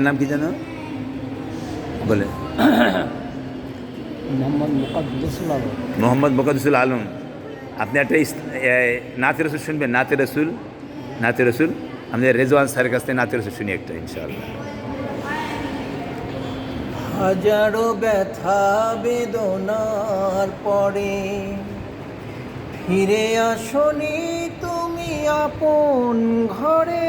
নাম কি জানো বলে। মোহাম্মদ মুকাদ্দুসুল আলম। মোহাম্মদ মোকাদুসুল আলম। আপনি একটা নাতে রসুল শুনবেন নাতে রসুল নাতে রসুল। আমাদের রেজওয়ান স্যারের কাছ থেকে নাতে রসুল শুনি একটা ইনশাআল্লাহ। হাজারো ব্যথা বেদনার পরে ফিরে আসনি তুমি আপন ঘরে।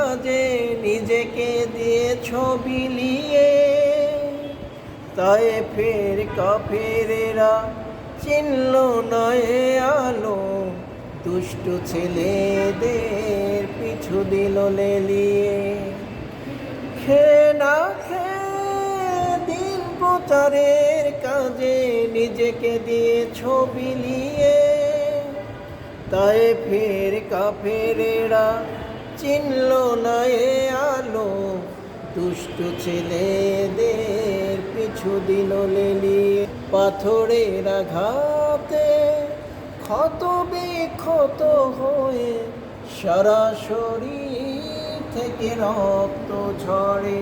কাজে নিজেকে দিয়ে ছবি নিয়ে তাই ফের কাফেরেরা চিনল নয় আলো। দুষ্ট ছেলেদের পিছু দিল লেলিয়ে। খে না খে, দিন প্রচারের কাজে নিজেকে দিয়ে ছবি নিয়ে। তাই ফের কাফেরেরা চিনল না এ আলো। দুষ্ট ছেলেদের পিছু দিল লেলিয়ে পাথরের আঘাতে ক্ষত বিক্ষত হয়ে সরাসরি থেকে রক্ত ঝরে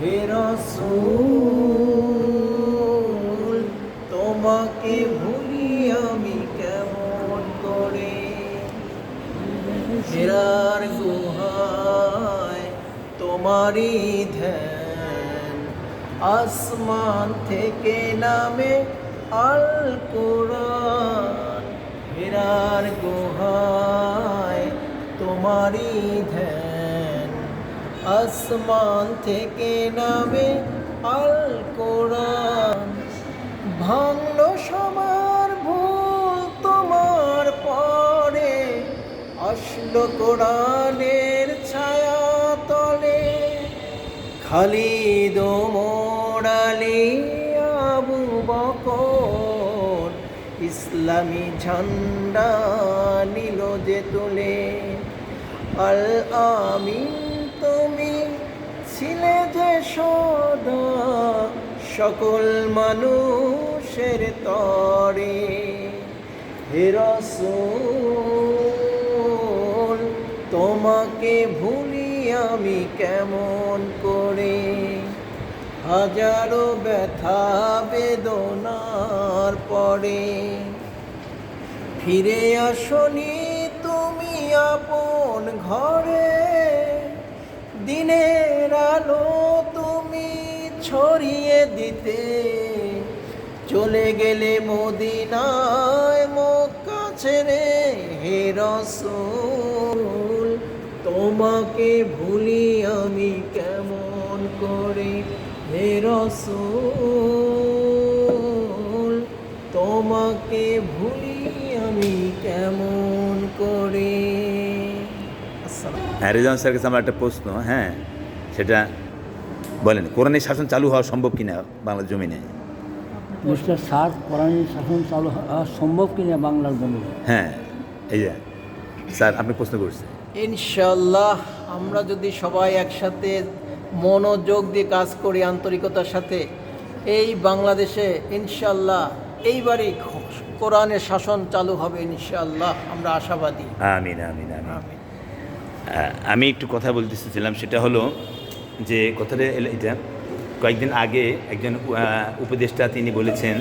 হে রসুল, তোমাকে ভুলি আমি কেমন করে? হেরার গুহায় তোমারই ধ্যান। আসমান থেকে নামে আল কোরআন। ফেরার গুহায় তোমারই ধ্যান। আসমান থেকে নামে আল কোরআন। ভাঙল সবার ভুল তোমার পরে। আসলো কোরআনের খালিদ মোড়ালি আবু বকর। ইসলামী ঝান্ডা নিল যে তুলে। আল আমিন, তুমি ছিলে যে সদা। সকল মানুষের তরে। হে রসুল, তোমাকে ভুলি আমি কেমন করে? হাজারো ব্যথা, বেদনার পরে। ফিরে আসনি তুমি আপন ঘরে। দিনের আলো তুমি ছড়িয়ে দিতে। চলে গেলে মদিনায় কাছে রে হে রসুল তোমাকে ভুলি আমি কেমন করে? হে রসুল তোমাকে ভুলি আমি কেমন করে? হ্যাঁ স্যারের কাছে আমার একটা প্রশ্ন হ্যাঁ সেটা বলেন কোরআনের শাসন চালু হওয়া সম্ভব কিনা বাংলা জমিনে? মিস্টার স্যার কোরআনী শাসন চালু হওয়া সম্ভব কিনা বাংলার জমিনে? হ্যাঁ এই যে স্যার আপনি প্রশ্ন করছেন। ইনশাল্লাহ আমরা যদি সবাই একসাথে মনোযোগ দিয়ে কাজ করি আন্তরিকতার সাথে এই বাংলাদেশে ইনশাল্লাহ এইবারই কোরআনের শাসন চালু হবে ইনশাল্লাহ আমরা আশাবাদী। আমিন আমিন আমিন। আহ, আমি একটু কথা বলতেছিলাম সেটা হলো যে কথাটা এলো এটা কয়েকদিন আগে একজন উপদেষ্টা তিনি বলেছেন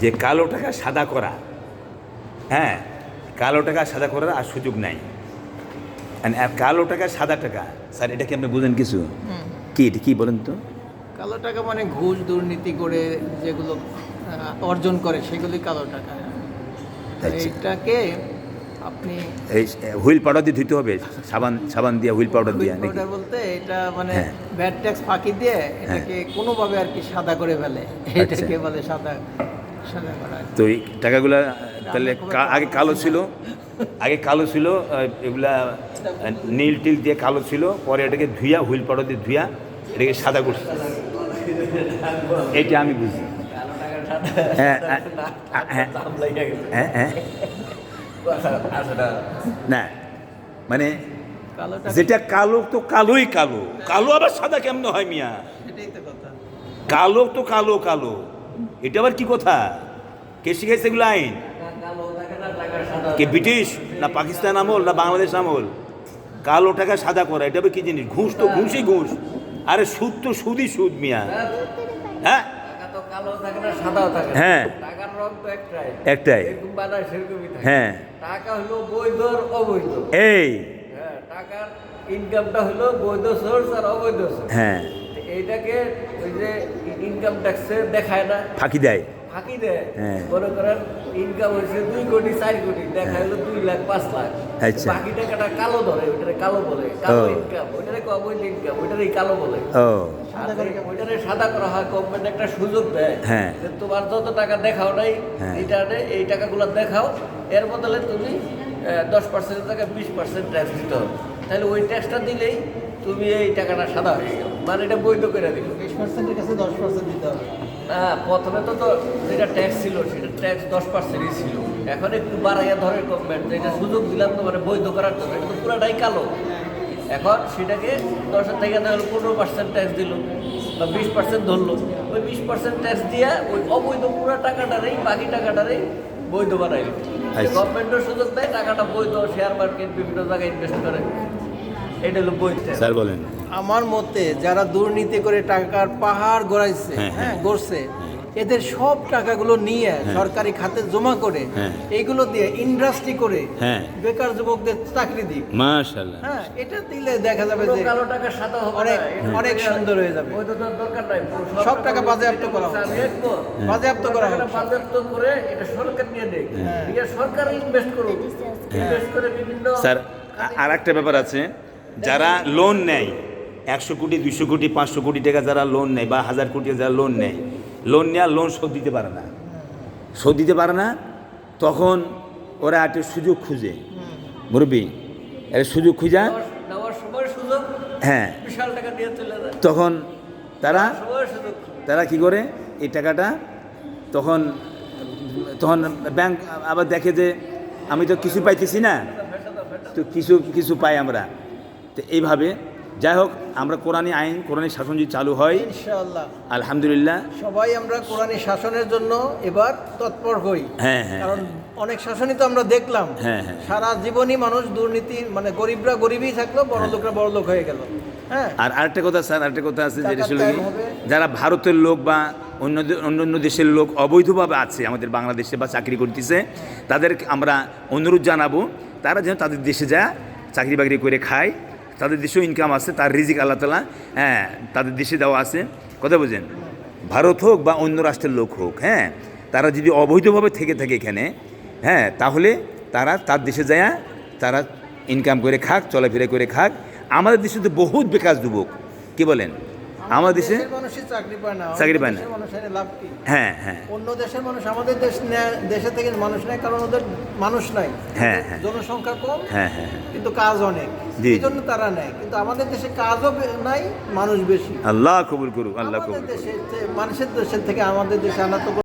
যে কালো টাকা সাদা করা হ্যাঁ কালো টাকা সাদা করার আর সুযোগ নাই। আহ, কালো টাকা সাদা টাকা স্যার এটা কি আপনি বুঝেন কিছু? কি এটা কি বলেন তো? কালো টাকা মানে ঘুষ দুর্নীতি করে যেগুলো অর্জন করে সেগুলি কালো টাকা। এটাকে আপনি এই হুইল পাউডার দিয়ে ধুইতে হবে সাবান সাবান দিয়ে হুইল পাউডার দিয়ে পাউডার বলতে এটা মানে হ্যাঁ। ব্যাড ট্যাক্স ফাঁকি দিয়ে এটাকে কোনোভাবে আর কি সাদা করে ফেলে। এটাকে বলে সাদা তো এই টাকাগুলা তাহলে আগে কালো ছিল আগে কালো ছিল এগুলা নীল টিল দিয়ে কালো ছিল পরে এটাকে ধুইয়া হুইল পাউডার দিয়ে ধুইয়া এটাকে সাদা করছে। এটা আমি বুঝি। হ্যাঁ হ্যাঁ, হ্যাঁ হ্যাঁ। না মানে যেটা কালো তো কালোই কালো। কালো আবার সাদা কেমন হয় মিয়া? কালো তো কালো কালো। এটা আবার কি কথা? কে শিখাইছে এগুলো আইন? কে ব্রিটিশ না পাকিস্তান আমল না বাংলাদেশ আমল? কালো টাকা সাদা করা এটা কি জিনিস? ঘুষ তো ঘুষই ঘুষ। আরে সুদ তো সুদই সুদ মিয়া। হ্যাঁ। হ্যাঁ। একটাই। থাকে হ্যাঁ। টাকা হলো বৈধ অবৈধ এই। হ্যাঁ টাকার ইনকামটা হলো বৈধ সোর্স আর অবৈধ সোর্স হ্যাঁ। এইটাকে যে ইনকাম ট্যাক্সে দেখায় না। ফাঁকি দেয়। ফাঁকি দেয়। হ্যাঁ। মনে করেন ইনকাম হয়েছে দুই কোটি চার কোটি দেখা হলো দুই লাখ পাঁচ লাখ। আচ্ছা। বাকি টাকাটা কালো ধরে ওইটারে কালো বলে। কালো ইনকাম ওইটারে অবৈধ ইনকাম ওইটারই কালো বলে। ওইটারে সাদা করা হয় গভর্নমেন্ট একটা সুযোগ দেয় হ্যাঁ। যে তোমার যত টাকা দেখাও নাই হ্যাঁ। রিটার্নে এই টাকাগুলো দেখাও এর বদলে তুমি দশ পার্সেন্ট টাকা বিশ পার্সেন্ট ট্যাক্স দিতে হবে। তাহলে ওই ট্যাক্সটা দিলেই তুমি এই টাকাটা সাদা হয়ে গেল। মানে এটা বৈধ করে দিল। বিশ পার্সেন্টের কাছে দশ পার্সেন্ট দিতে হবে। না প্রথমে তো তো যেটা ট্যাক্স ছিল সেটা ট্যাক্স দশ পার্সেন্টই ছিল। এখন একটু বাড়াইয়া ধরে গভর্নমেন্ট এটা সুযোগ দিলাম তো মানে বৈধ করার জন্য। এটা তো পুরাটাই কালো। এখন সেটাকে দশের থেকে তাহলে পনেরো পার্সেন্ট ট্যাক্স দিল বা বিশ পার্সেন্ট ধরলো। ওই বিশ পার্সেন্ট ট্যাক্স দিয়া ওই অবৈধ পুরো টাকাটারেই বাকি টাকাটারেই বৈধ বানাইল। গভর্নমেন্টের সুযোগ দেয় টাকাটা বৈধ শেয়ার মার্কেট বিভিন্ন জায়গায় ইনভেস্ট করে। এটা হলো বৈধ। স্যার বলেন। আমার মতে যারা দুর্নীতি করে টাকার পাহাড় গড়াইছে হ্যাঁ, হ্যাঁ। গড়ছে এদের সব টাকাগুলো নিয়ে সরকারি খাতে জমা করে হ্যাঁ। এইগুলো দিয়ে ইন্ডাস্ট্রি করে হ্যাঁ। বেকার যুবকদের চাকরি দিক। হ্যাঁ এটা দিলে দেখা যাবে যে কালো টাকা সাদা হবে অনেক- অনেক সুন্দর হয়ে যাবে। দরকার নাই সব টাকা বাজেয়াপ্ত করা। বাজেয়াপ্ত করা হবে। বাজেয়াপ্ত করে এটা সরকার নিয়ে দেয় দিয়ে সরকার ইনভেস্ট করুক। ইনভেস্ট করে বিভিন্ন স্যার আর একটা ব্যাপার আছে। যারা লোন নেয় একশো কোটি দুইশো কোটি পাঁচশো কোটি টাকা যারা লোন নেয় বা হাজার কোটি যারা লোন নেয় লোন নেওয়া লোন শোধ দিতে পারে না। শোধ দিতে পারে না তখন ওরা একটা সুযোগ খুঁজে। মুরব্বী একটা সুযোগ খুঁজা। হ্যাঁ। তখন তারা তারা কি করে? এই টাকাটা তখন তখন ব্যাংক আবার দেখে যে আমি তো কিছু পাইতেছি না। তো কিছু কিছু পাই আমরা। তো এইভাবে যাই হোক আমরা কোরআনী আইন কোরআনী শাসন যদি চালু হয় ইনশাআল্লাহ। আলহামদুলিল্লাহ। সবাই আমরা কোরআনী শাসনের জন্য এবার তৎপর হই। হ্যাঁ, হ্যাঁ, কারণ অনেক শাসনই তো আমরা দেখলাম। হ্যাঁ, হ্যাঁ। সারা জীবনই মানুষ দুর্নীতি মানে গরিবরা গরিবই থাকল বড় লোকরা বড় লোক হয়ে গেল। হ্যাঁ। আর আরেকটা কথা স্যার আরেকটা কথা আছে যেটা ছিল। যারা ভারতের লোক বা অন্য অন্য অন্য দেশের লোক অবৈধভাবে আছে আমাদের বাংলাদেশে বা চাকরি করতেছে তাদের আমরা অনুরোধ জানাব তারা যেন তাদের দেশে যায় চাকরি বাকরি করে খায়। তাদের দেশেও ইনকাম আছে, তার রিজিক আল্লাহ তালা হ্যাঁ তাদের দেশে দেওয়া আছে। কথা বোঝেন? ভারত হোক বা অন্য রাষ্ট্রের লোক হোক হ্যাঁ তারা যদি অবৈধভাবে থেকে থাকে এখানে হ্যাঁ তাহলে তারা তার দেশে যায় তারা ইনকাম করে খাক, চলাফেরা করে খাক। আমাদের দেশে তো বহুত বেকার যুবক, কী বলেন? আমাদের দেশে মানুষই চাকরি পায় না চাকরি পায় না। মানুষের লাভ কি হ্যাঁ হ্যাঁ অন্য দেশের মানুষ আমাদের দেশ দেশে থেকে মানুষ নাই কারণ ওদের মানুষ নাই হ্যাঁ, হ্যাঁ। জনসংখ্যা কম হ্যাঁ হ্যাঁ হ্যাঁ। কিন্তু কাজ অনেক। এই জন্য তারা নেয় কিন্তু আমাদের দেশে কাজও নাই মানুষ বেশি আল্লাহ কবুল করুক আল্লাহ কবুল করুক মানুষের দেশের থেকে আমাদের দেশে আনা তো